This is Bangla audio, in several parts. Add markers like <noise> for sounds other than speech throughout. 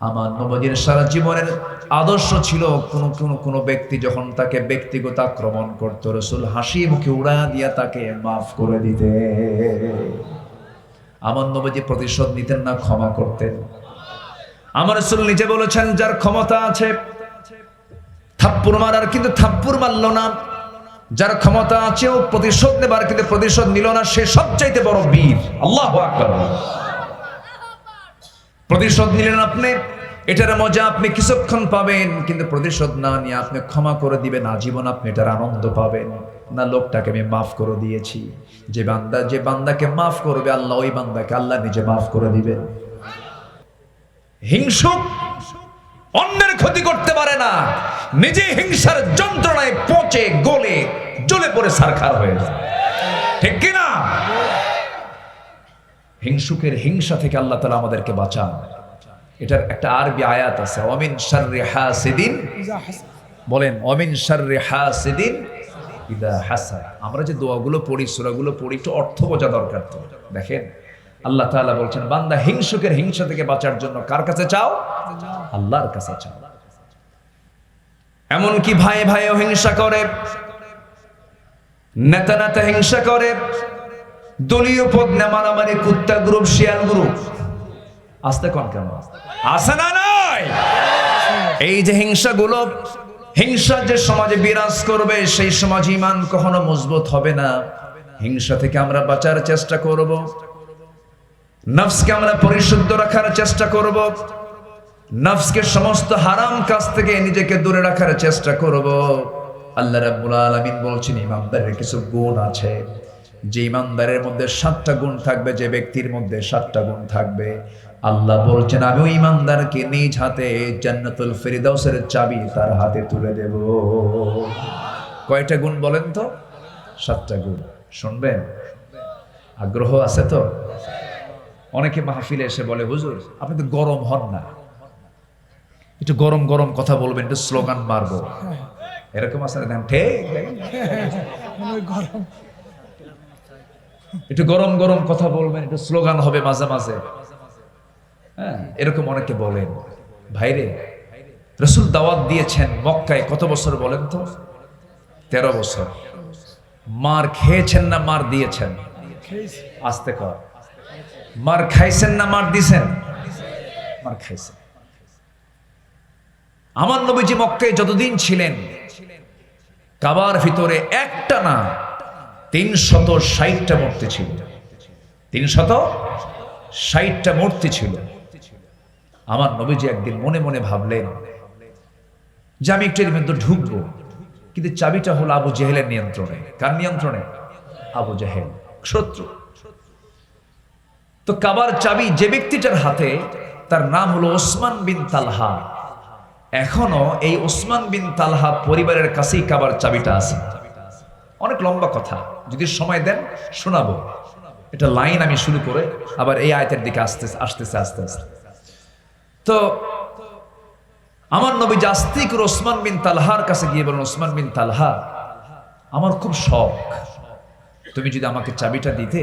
আমার নবজির সারা জীবনের আদর্শ ছিল কোন কোন কোন ব্যক্তি যখন তাকে ব্যক্তিগত আক্রমণ করত, রসুল হাসি মুখে উড়া দিয়া তাকে মাফ করে দিতে। আমার নবজি প্রতিশোধ নিতেন না, ক্ষমা করতেন। আমার রসুল নিজে বলেছেন, যার ক্ষমতা আছে থাপ্পুর মারার কিন্তু থাপ্পুর মারল না। যার ক্ষমতা আছে, ও প্রতিশোধ নেবার কিন্তু প্রতিশোধ নিল না। সে সবচাইতে বড় বীর। আল্লাহ আকবার। প্রতিশোধ নিলেন আপনি? এটার মজা আপনি কিছুক্ষণ পাবেন, কিন্তু প্রতিশোধ না নিয়ে আপনি ক্ষমা করে দিবেন, আজীবন আপনি এটার আনন্দ পাবেন। না, লোকটাকে আমি মাফ করে দিয়েছি। যে বান্দা, যে বান্দাকে মাফ করবে, আল্লাহ ওই বান্দাকে আল্লাহ নিজে মাফ করে দিবেন। হিংসুক অন্যের ক্ষতি করতে পারে না। নিজে হিংসার যন্ত্রণায় পচে, গলে, জ্বলে পড়ে সারখার হয়ে যায়। ঠিক কিনা? হিংসুকের হিংসা থেকে আল্লাহ তালা আমাদেরকে বাঁচান। এটার একটা আরবি আয়াত আছে অমিন শাররি হাসিদিন বলেন অমিন শাররি হাসিদিন ইদা হাসাদ আমরা যে দোয়াগুলো পড়ি, সূরাগুলো পড়ি, একটু অর্থ বোঝা দরকার তো। দেখেন, আল্লাহ তাআলা বলছেন, বান্দা হিংসুকের হিংসা থেকে বাঁচার জন্য কার কাছে চাও? আল্লাহর কাছে চাও। এমন কি ভাই ভাইও হিংসা করে নেতা নেতা হিংসা করে দলীয় পদ না মারামারি, কুত্তা গ্রুপ, শিয়াল গ্রুপ। আসতে কন কেন? আসে না নয় এই যে হিংসাগুলো, হিংসা যে সমাজে বিরাজ করবে, সেই সমাজ ইমান কখনো মজবুত হবে না। হিংসা থেকে আমরা বাঁচার চেষ্টা করব। নফসকে আমরা পরিশুদ্ধ রাখার চেষ্টা করব। নফসকে সমস্ত হারাম কাজ থেকে নিজেকে দূরে রাখার চেষ্টা করব। আল্লাহ রাব্বুল আলামিন বলছেন, ইমানদারের কিছু গুণ আছে। যে ইমানদারের মধ্যে সাতটা গুণ থাকবে, যে ব্যক্তির মধ্যে সাতটা গুণ থাকবে। আল্লাহ বলছেন, আমি ওই ইমানদারকে নিজ হাতে জান্নাতুল ফেরিদাউসের চাবি তার হাতে তুলে দেব। কয়টা গুণ বলেন তো? সাতটা গুণ। শুনবেন? আগ্রহ আছে তো? অনেকে মাহফিলে এসে বলে, হুজুর, আপনি তো গরম হন না। একটু গরম গরম কথা বলবেন, একটু স্লোগান মারবো। এরকম আছে না? ঠিক <laughs> গরম। একটু গরম গরম কথা বলবেন, একটু স্লোগান হবে মাঝে মাঝে। হ্যাঁ এরকম অনেকে বলেন। ভাইরে, রসুল দাওয়াত দিয়েছেন মক্কায় কত বছর বলেন তো? তেরো বছর। মার খেয়েছেন না মার দিয়েছেন? আস্তে কর। মার খাইছেন না মার দিছেন? মার খাইছেন। আমার নবীজি মক্কায় যতদিন ছিলেন, কাবার ভিতরে একটা না তিনশত ষাটটা মূর্তি ছিল। তিনশত ষাটটা মূর্তি ছিল। আমার নবীজি একদিন মনে মনে ভাবলেন যে আমি একটু এর মধ্যে ঢুকবো, কিন্তু চাবিটা হলো আবু জেহেলের নিয়ন্ত্রণে। কার নিয়ন্ত্রণে? আবু জেহেল, শত্রু। তো কাবার চাবি যে ব্যক্তিটার হাতে, তার নাম হলো ওসমান বিন তালহা। এখনও এই ওসমান বিন তালহা পরিবারের কাছেই কাবার চাবিটা আছে। অনেক লম্বা কথা। যদি সময় দেন, শোনাবো। এটা লাইন আমি শুরু করে আবার এই আয়তের দিকে আসতে আসতেছে, আস্তে আস্তে। তো আমার নবী জাস্তিক ওসমান বিন তালহার কাছে গিয়ে বলেন, ওসমান বিন তালহা, আমার খুব শখ। তুমি যদি আমাকে চাবিটা দিতে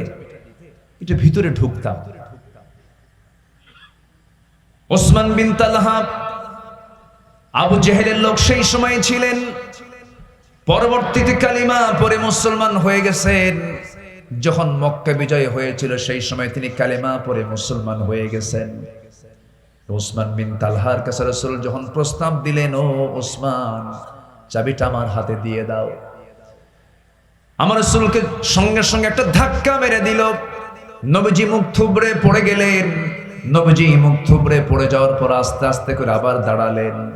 এটা ভিতরে ঢুকতাম। ওসমান বিন তালহা আবু জেহেলের লোক সেই সময় ছিলেন। পরবর্তীতে কালিমা পরে মুসলমান হয়ে গেছেন। যখন মক্কা বিজয় হয়েছিল, সেই সময় তিনি কালিমা পরে মুসলমান হয়ে গেছেন। ওসমান বিন তালহার কাছে রসুল যখন প্রস্তাব দিলেন, ও ওসমান চাবিটা আমার হাতে দিয়ে দাও। আমার রসুলকে সঙ্গে সঙ্গে একটা ধাক্কা মেরে দিল। নবজি মুখ থুবড়ে পড়ে গেলেন। নবজি মুখ থুবড়ে পড়ে যাওয়ার পর আস্তে আস্তে করে আবার দাঁড়ালেন।